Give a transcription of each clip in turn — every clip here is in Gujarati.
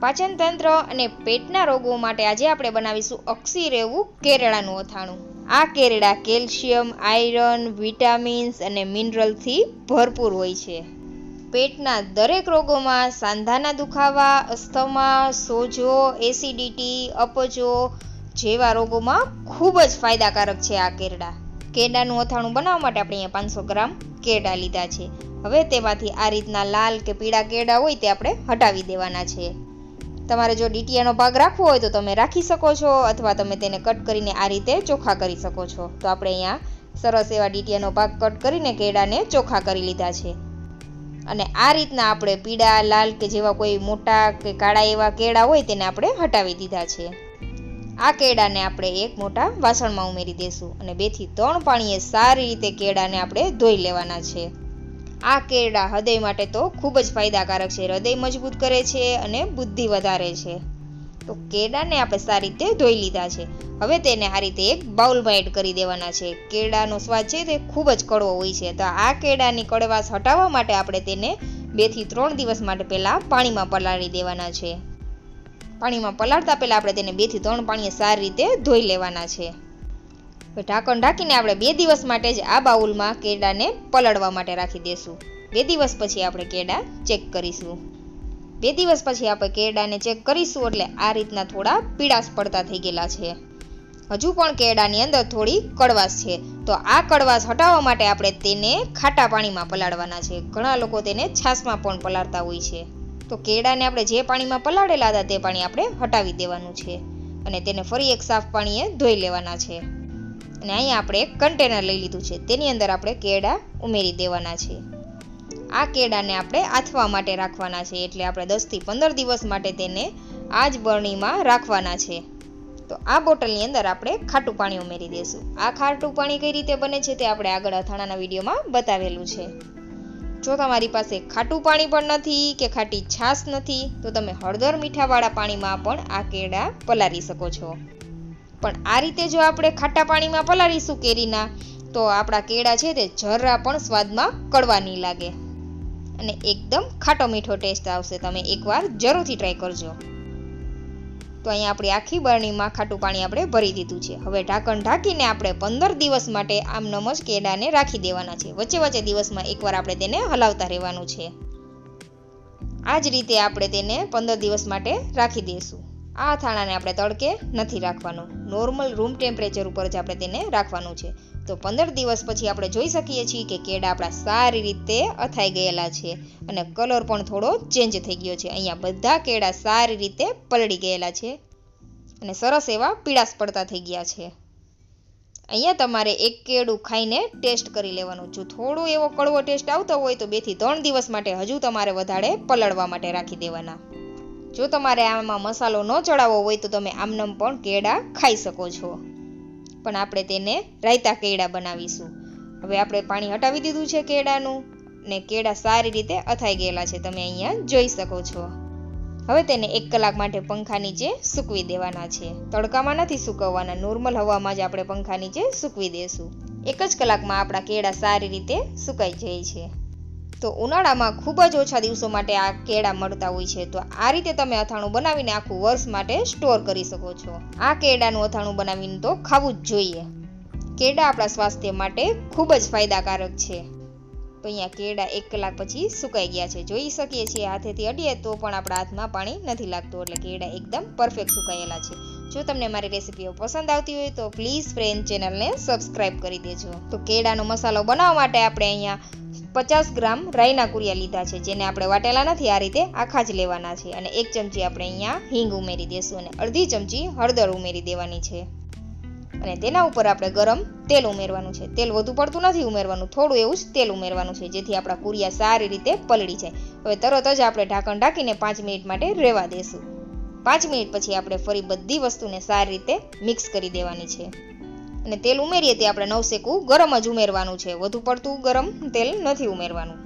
પાચન તંત્ર અને પેટના રોગો માટે આજે આપણે બનાવીશું અક્ષી રેવું કેરળાનું અથાણું. આ કેરળા કેલ્શિયમ, આયરન, વિટામિન્સ અને મિનરલથી ભરપૂર હોય છે. પેટના દરેક રોગોમાં સાંધાના દુખાવા, અસ્થમા, સોજો, એસિડિટી અપચો જેવા રોગોમાં ખૂબ જ ફાયદાકારક છે આ કેરડા કેરડાનું અથાણું બનાવવા માટે આપણે અહીંયા પાંચસો ગ્રામ કેરડા લીધા છે. હવે તેમાંથી આ રીતના લાલ કે પીળા કેરડા હોય તે આપણે હટાવી દેવાના છે. તમારે જો ડીટીયાનો ભાગ રાખવો હોય તો તમે રાખી શકો છો, અથવા તમે તેને કટ કરીને આ રીતે ચોખ્ખા કરી શકો છો. તો આપણે અહીંયા સરસ એવા ડીટીયાનો ભાગ કટ કરીને કેળાને ચોખ્ખા કરી લીધા છે. અને આ રીતના આપણે પીળા, લાલ કે જેવા કોઈ મોટા કે કાળા એવા કેળા હોય તેને આપણે હટાવી દીધા છે. આ કેળાને આપણે એક મોટા વાસણમાં ઉમેરી દઈશું અને બેથી ત્રણ પાણીએ સારી રીતે કેળાને આપણે ધોઈ લેવાના છે. આ કેળા હૃદય માટે તો ખૂબ જ ફાયદાકારક છે. હૃદય મજબૂત કરે છે અને બુદ્ધિ વધારે છે. તો કેળાને આપણે સારી રીતે ધોઈ લીધા છે. હવે તેને આ રીતે એક બાઉલમાં એડ કરી દેવાના છે. કેળાનો સ્વાદ છે તે ખૂબ જ કડવો હોય છે. તો આ કેળાની કડવાશ હટાવવા માટે આપણે તેને બેથી ત્રણ દિવસ માટે પહેલાં પાણીમાં પલાળી દેવાના છે. પાણીમાં પલાળતા પહેલાં આપણે તેને બેથી ત્રણ પાણીએ સારી રીતે ધોઈ લેવાના છે. ઢાંકણ ઢાંકીને આપણે બે દિવસ માટે જ આ બાઉલમાં કેળાને પલળવા માટે રાખી દઈશું બે દિવસ પછી આપણે કેળા ચેક કરીશું. બે દિવસ પછી આપણે કેળાને ચેક કરીશું એટલે આ રીતના થોડા પીળાશ પડતા થઈ ગયેલા છે. હજુ પણ કેળાની અંદર થોડી કડવાશ છે. તો આ કડવાશ હટાવવા માટે આપણે તેને ખાટા પાણીમાં પલાળવાના છે. ઘણા લોકો તેને છાશમાં પણ પલાળતા હોય છે. તો કેળાને આપણે જે પાણીમાં પલાળેલા હતા તે પાણી આપણે હટાવી દેવાનું છે. અને તેને ફરી એક સાફ પાણીએ ધોઈ લેવાના છે. અને અહીંયા આપણે એક કન્ટેનર લઈ લીધું છે. તેની અંદર આપણે કેળા ઉમેરી દેવાના છે. આ કેળાને આપણે આથવા માટે રાખવાના છે. એટલે આપણે દસથી પંદર દિવસ માટે તેને આ જ બરણીમાં રાખવાના છે. તો આ બોટલની અંદર આપણે ખાટું પાણી ઉમેરી દઈશું. આ ખાટું પાણી કઈ રીતે બને છે તે આપણે આગળ અથાણાના વિડીયોમાં બતાવેલું છે. જો તમારી પાસે ખાટું પાણી પણ નથી કે ખાટી છાશ નથી, તો તમે હળદર મીઠાવાળા પાણીમાં પણ આ કેળા પલારી શકો છો. પણ આ રીતે જો આપણે ખાટા પાણીમાં પલાળીશું કેરીના, તો આપણા કેળા છે તે જરા પણ સ્વાદમાં કડવા નહીં લાગે. અને એકદમ ખાટો મીઠો ટેસ્ટ આવશે. તમે એકવાર જરૂરથી ટ્રાય કરજો. તો અહીંયા આપણી આખી બરણીમાં ખાટું પાણી આપણે ભરી દીધું છે. હવે ઢાંકણ ઢાંકીને આપણે પંદર દિવસ માટે આમ નમજ કેળાને રાખી દેવાના છે. વચ્ચે વચ્ચે દિવસમાં એકવાર આપણે તેને હલાવતા રહેવાનું છે. આ જ રીતે આપણે તેને પંદર દિવસ માટે રાખી દઈશું. આ અથાણાને આપણે તડકે નથી રાખવાનું. નોર્મલ રૂમ ટેમ્પરેચર ઉપર જ આપણે તેને રાખવાનું છે. તો પંદર દિવસ પછી આપણે જોઈ શકીએ છીએ કે કેળા આપણા સારી રીતે અથાઈ ગયેલા છે અને કલર પણ થોડો ચેન્જ થઈ ગયો છે. અહીંયા બધા કેળા સારી રીતે પલળી ગયેલા છે અને સરસ એવા પીળાશ પડતા થઈ ગયા છે. અહીંયા તમારે એક કેળું ખાઈને ટેસ્ટ કરી લેવાનું. જો થોડો એવો કડવો ટેસ્ટ આવતો હોય તો બેથી ત્રણ દિવસ માટે હજુ તમારે વધારે પલળવા માટે રાખી દેવાના. જો તમારે આમાં મસાલો ન ચડાવવો હોય તો તમે આમનમ પણ કેળા ખાઈ શકો છો. પણ આપણે તેને રાયતા કેળા બનાવીશું. હવે આપણે પાણી હટાવી દીધું છે કેળાનું ને કેળા સારી રીતે અથાઈ ગયેલા છે. તમે અહીંયા જોઈ શકો છો. હવે તેને એક કલાક માટે પંખા નીચે સૂકવી દેવાના છે. તડકામાં નથી સૂકવવાના. નોર્મલ હવામાં જ આપણે પંખા નીચે સૂકવી દઈશું એક જ કલાકમાં આપણા કેળા સારી રીતે સુકાઈ જાય છે. તો ઉનાળામાં ખૂબ જ ઓછા દિવસો માટે આ કેળા મળતા હોય છે. તો આ રીતે તમે અથાણું બનાવીને આખું વર્ષ માટે સ્ટોર કરી શકો છો. આ કેળાનું અથાણું બનાવીને તો ખાવું જ જોઈએ. કેળા આપણા સ્વાસ્થ્ય માટે ખૂબ જ ફાયદાકારક છે. તો અહીંયા કેળા એક કલાક પછી સુકાઈ ગયા છે. જોઈ શકીએ છીએ હાથેથી અડીએ તો પણ આપણા હાથમાં પાણી નથી લાગતું. એટલે કેળા એકદમ પરફેક્ટ સુકાયેલા છે. જો તમને મારી રેસીપીઓ પસંદ આવતી હોય તો પ્લીઝ ફ્રેન્ડ ચેનલને સબસ્ક્રાઈબ કરી દેજો. તો કેળાનો મસાલો બનાવવા માટે આપણે અહીંયા પચાસ ગ્રામ રાઈના કુરિયા લીધા છે, જેને આપણે વાટેલા નથી, આ રીતે આખા જ લેવાના છે. અને એક ચમચી આપણે અહીંયા હિંગ ઉમેરી દઈશું અને અડધી ચમચી હળદર ઉમેરી દેવાની છે. અને તેના ઉપર આપણે ગરમ તેલ ઉમેરવાનું છે. તેલ વધુ પડતું નથી ઉમેરવાનું, થોડું એવું જ તેલ ઉમેરવાનું છે, જેથી આપણા કુરિયા સારી રીતે પલળી જાય. હવે તરત જ આપણે ઢાંકણ ઢાંકીને પાંચ મિનિટ માટે રહેવા દેશું. પાંચ મિનિટ પછી આપણે ફરી બધી વસ્તુને સારી રીતે મિક્સ કરી દેવાની છે. અને તેલ ઉમેરીએ તે આપણે નવસેકું ગરમ જ ઉમેરવાનું છે. વધુ પડતું ગરમ તેલ નથી ઉમેરવાનું.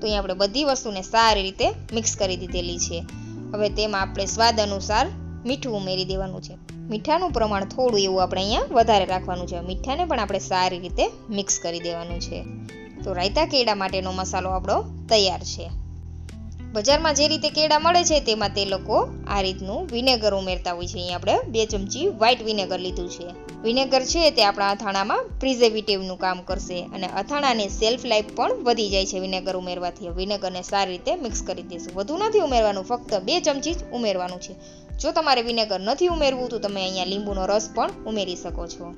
તો અહીં આપણે બધી વસ્તુને સારી રીતે મિક્સ કરી દીધેલી છે. હવે તેમાં આપણે સ્વાદ અનુસાર મીઠું ઉમેરી દેવાનું છે. મીઠાનું પ્રમાણ થોડું એવું આપણે અહીંયા વધારે રાખવાનું છે. મીઠાને પણ આપણે સારી રીતે મિક્સ કરી દેવાનું છે. તો રાયતા કેળા માટેનો મસાલો આપણો તૈયાર છે. બજારમાં જે રીતે કેળા મળે છે તેમાં તે લોકો આ રીતનું વિનેગર ઉમેરતા હોય છે. અહીં આપણે બે ચમચી વ્હાઇટ વિનેગર લીધું છે. વિનેગર છે તે આપણા અથાણામાં પ્રિઝર્વેટિવનું કામ કરશે અને અથાણાની સેલ્ફ લાઈફ પણ વધી જાય છે વિનેગર ઉમેરવાથી. વિનેગરને સારી રીતે મિક્સ કરી દઈશું વધુ નથી ઉમેરવાનું, ફક્ત બે ચમચી જ ઉમેરવાનું છે. જો તમારે વિનેગર નથી ઉમેરવું તો તમે અહીંયા લીંબુનો રસ પણ ઉમેરી શકો છો.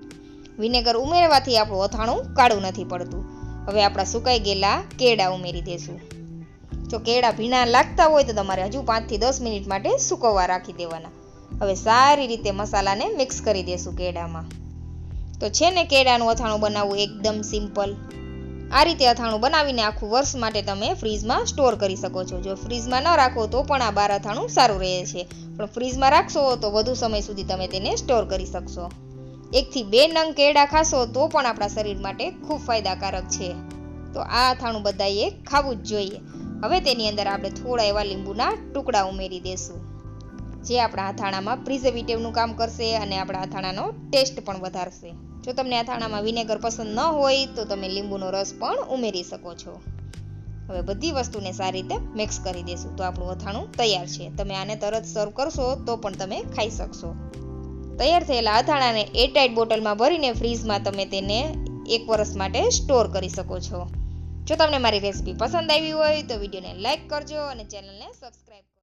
વિનેગર ઉમેરવાથી આપણું અથાણું કાળું નથી પડતું. હવે આપણા સુકાઈ ગયેલા કેળા ઉમેરી દઈશું જો કેળા ભીના લાગતા હોય તો તમારે હજુ પાંચથી દસ મિનિટ માટે સૂકવવા રાખી દેવાના. હવે સારી રીતે મસાલાને મિક્સ કરી દેશું કેળામાં. તો છે ને કેળાનું અથાણું બનાવવું એકદમ સિમ્પલ આ રીતે અથાણું બનાવીને આખું વર્ષ માટે તમે ફ્રીજમાં સ્ટોર કરી શકો છો. જો ફ્રીજમાં ન રાખો તો પણ આ બાર અથાણું સારું રહે છે. પણ ફ્રીજમાં રાખશો તો વધુ સમય સુધી તમે તેને સ્ટોર કરી શકશો. એકથી બે નંગ કેળા ખાશો તો પણ આપણા શરીર માટે ખૂબ ફાયદાકારક છે. તો આ અથાણું બધાએ ખાવું જ જોઈએ. હવે તેની અંદર આપણે થોડા એવા લીંબુના ટુકડા ઉમેરી દેશું. જે આપણા અથાણામાં પ્રિઝર્વેટિવનું કામ કરશે અને આપણા અથાણાનો ટેસ્ટ પણ વધારશે. જો તમને અથાણામાં વિનેગર પસંદ ન હોય તો તમે લીંબુનો રસ પણ ઉમેરી શકો છો. હવે બધી વસ્તુને સારી રીતે મિક્સ કરી દેશું તો આપણું અથાણું તૈયાર છે. તમે આને તરત સર્વ કરશો તો પણ તમે ખાઈ શકશો. તૈયાર થયેલા અથાણાને એરટાઇટ બોટલમાં ભરીને ફ્રીઝમાં તમે તેને એક વર્ષ માટે સ્ટોર કરી શકો છો. જો તમને મારી રેસીપી પસંદ આવી હોય તો વિડીયોને લાઇક કરજો અને ચેનલને સબસ્ક્રાઈબ